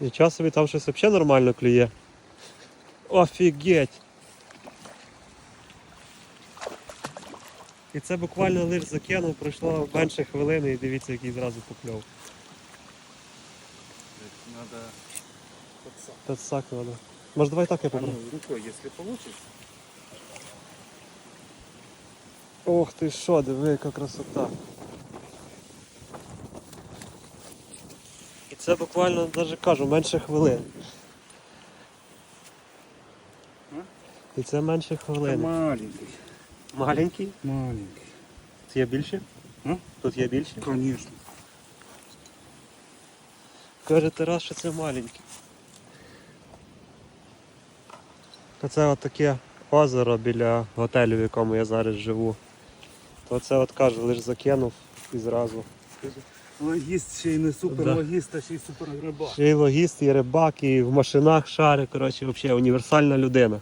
Нічого собі там щось взагалі нормально клює. Офігеть! І це буквально лише закинув, пройшло менше хвилини і дивіться, який зразу покльов. Надо подсак. П'ятсак треба. Може давай так я А ну, попробую. рукой, если получится. Ох ти що, диви, яка красота. І це буквально, навіть кажу, менше хвилин. І це менше Это хвилин. маленький. Маленький? Маленький. Тут є більше? А? Тут є більше? Конечно. Каже Тарас, що це маленький. Оце от таке озеро біля готелю, в якому я зараз живу. То це от кажу, лише закинув і зразу. Логіст ще й не супер логіст, а ще й супер гриба. Ще й логіст, і рибак, і в машинах шари, коротше, взагалі універсальна людина.